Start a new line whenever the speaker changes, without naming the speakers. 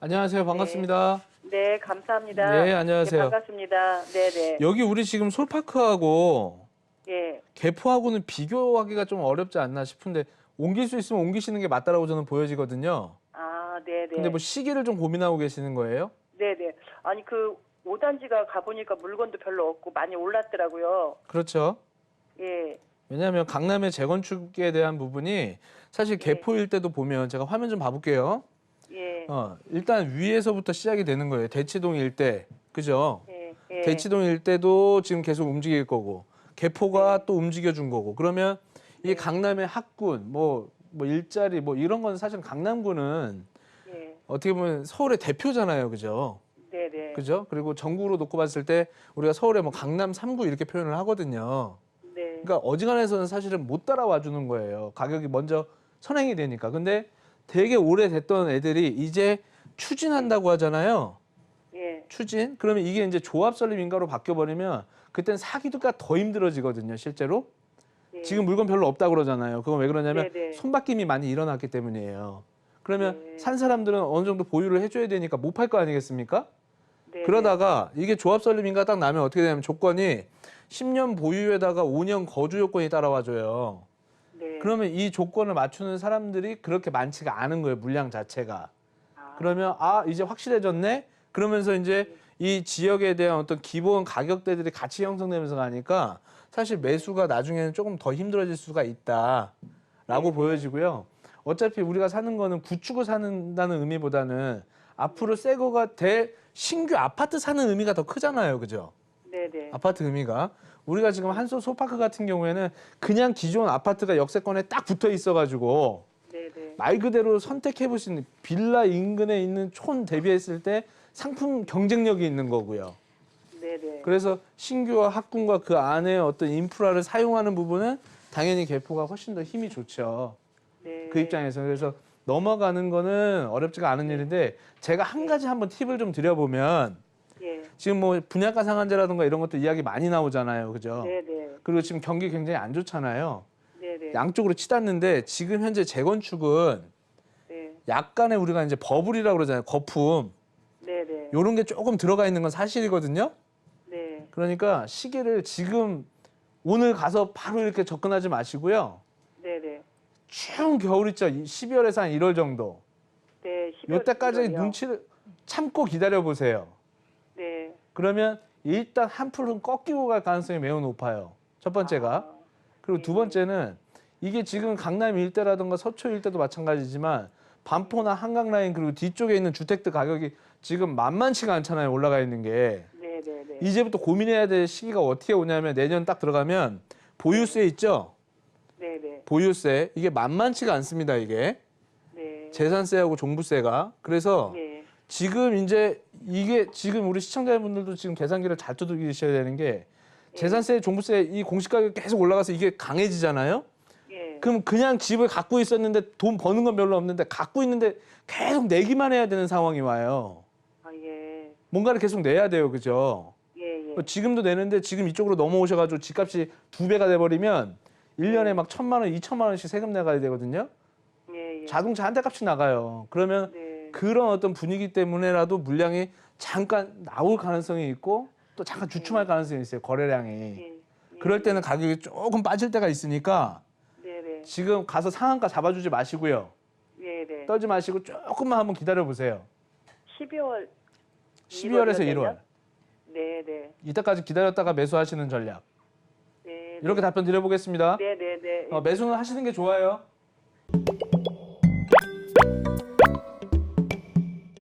안녕하세요. 반갑습니다.
네, 감사합니다.
네, 안녕하세요.
네, 반갑습니다. 네, 네.
여기 우리 지금 솔파크하고
예.
개포하고는 비교하기가 좀 어렵지 않나 싶은데 옮길 수 있으면 옮기시는 게 맞다라고 저는 보여지거든요.
아, 네, 네.
근데 뭐 시기를 좀 고민하고 계시는 거예요?
네, 네. 아니 그 5단지가 가 보니까 물건도 별로 없고 많이 올랐더라고요.
그렇죠.
예.
왜냐하면 강남의 재건축에 대한 부분이 사실
네.
개포일 때도 보면 제가 화면 좀 봐볼게요.
예.
어, 일단 위에서부터 시작이 되는 거예요. 대치동 일대, 그죠?
예. 예.
대치동 일대도 지금 계속 움직일 거고 개포가
네.
또 움직여 준 거고 그러면 이 강남의 학군 뭐, 뭐 일자리 뭐 이런 건 사실 강남구는
예.
어떻게 보면 서울의 대표잖아요 그죠
네, 네.
그죠 그리고 전국으로 놓고 봤을 때 우리가 서울의 뭐 강남 3구 이렇게 표현을 하거든요
네.
그러니까 어지간해서는 사실은 못 따라와 주는 거예요 가격이 먼저 선행이 되니까 근데 되게 오래됐던 애들이 이제 추진한다고 하잖아요
예.
추진? 그러면 이게 이제 조합 설립 인가로 바뀌어 버리면 그땐 사기가 더 힘들어지거든요, 실제로.
예.
지금 물건 별로 없다 그러잖아요. 그건 왜 그러냐면
네네.
손바뀜이 많이 일어났기 때문이에요. 그러면
네.
산 사람들은 어느 정도 보유를 해줘야 되니까 못 팔 거 아니겠습니까?
네.
그러다가 이게 조합 설립 인가 딱 나면 어떻게 되냐면 조건이 10년 보유에다가 5년 거주 요건이 따라와줘요.
네.
그러면 이 조건을 맞추는 사람들이 그렇게 많지가 않은 거예요, 물량 자체가.
아,
그러면 아 이제 확실해졌네. 그러면서 이제 이 지역에 대한 어떤 기본 가격대들이 같이 형성되면서 가니까 사실 매수가 나중에는 조금 더 힘들어질 수가 있다라고 보여지고요. 어차피 우리가 사는 거는 구축을 사는다는 의미보다는 앞으로 새 거가 대 신규 아파트 사는 의미가 더 크잖아요, 그죠?
네, 네.
아파트 의미가 우리가 지금 한소 소파크 같은 경우에는 그냥 기존 아파트가 역세권에 딱 붙어 있어가지고
네, 네.
말 그대로 선택해 보신 빌라 인근에 있는 촌 대비했을 때 상품 경쟁력이 있는 거고요.
네, 네.
그래서 신규와 학군과 그 안에 어떤 인프라를 사용하는 부분은 당연히 개포가 훨씬 더 힘이 좋죠.
네.
그 입장에서 그래서 넘어가는 거는 어렵지가 않은 일인데 제가 한 가지 한번 팁을 좀 드려보면
예.
지금 뭐 분양가 상한제라든가 이런 것도 이야기 많이 나오잖아요, 그죠?
네, 네.
그리고 지금 경기 굉장히 안 좋잖아요.
네, 네.
양쪽으로 치닫는데 지금 현재 재건축은
네.
약간의 우리가 이제 버블이라고 그러잖아요. 거품.
네, 네.
요런 게 조금 들어가 있는 건 사실이거든요.
네.
그러니까 시기를 지금 오늘 가서 바로 이렇게 접근하지 마시고요.
네, 네.
추운 겨울 있죠. 12월에서 한 1월 정도.
네. 12월
요때까지
1월이요.
눈치를 참고 기다려 보세요.
네.
그러면 일단 한 풀은 꺾이고 갈 가능성이 매우 높아요. 첫 번째가.
아,
그리고 두 번째는 이게 지금 강남 일대라든가 서초 일대도 마찬가지지만 반포나 한강 라인 그리고 뒤쪽에 있는 주택들 가격이 지금 만만치가 않잖아요. 올라가 있는 게.
네, 네, 네.
이제부터 고민해야 될 시기가 어떻게 오냐면 내년 딱 들어가면 보유세 있죠?
네, 네.
보유세 이게 만만치가 않습니다. 이게
네.
재산세하고 종부세가 그래서
네.
지금 이제 이게 지금 우리 시청자분들도 지금 계산기를 잘 두드리셔야 되는 게 재산세, 종부세 이 공시 가격 계속 올라가서 이게 강해지잖아요.
예.
그럼 그냥 집을 갖고 있었는데 돈 버는 건 별로 없는데 갖고 있는데 계속 내기만 해야 되는 상황이 와요.
아, 예.
뭔가를 계속 내야 돼요, 그죠?
예, 예.
지금도 내는데 지금 이쪽으로 넘어오셔가지고 집값이 두 배가 돼버리면 1년에 막 천만 원, 이천만 원씩 세금 내가야 되거든요.
예, 예.
자동차 한 대 값이 나가요. 그러면
네.
그런 어떤 분위기 때문에라도 물량이 잠깐 나올 가능성이 있고 또 잠깐 주춤할 가능성이 있어요. 거래량이.
예. 예.
그럴 때는 가격이 조금 빠질 때가 있으니까
네, 네.
지금 가서 상한가 잡아주지 마시고요.
예, 네.
떨지 마시고 조금만 한번 기다려 보세요.
12월
12월에서 1월.
1월. 네, 네.
이때까지 기다렸다가 매수하시는 전략.
네.
이렇게 답변 드려보겠습니다.
네, 네, 네.
어, 매수는 하시는 게 좋아요.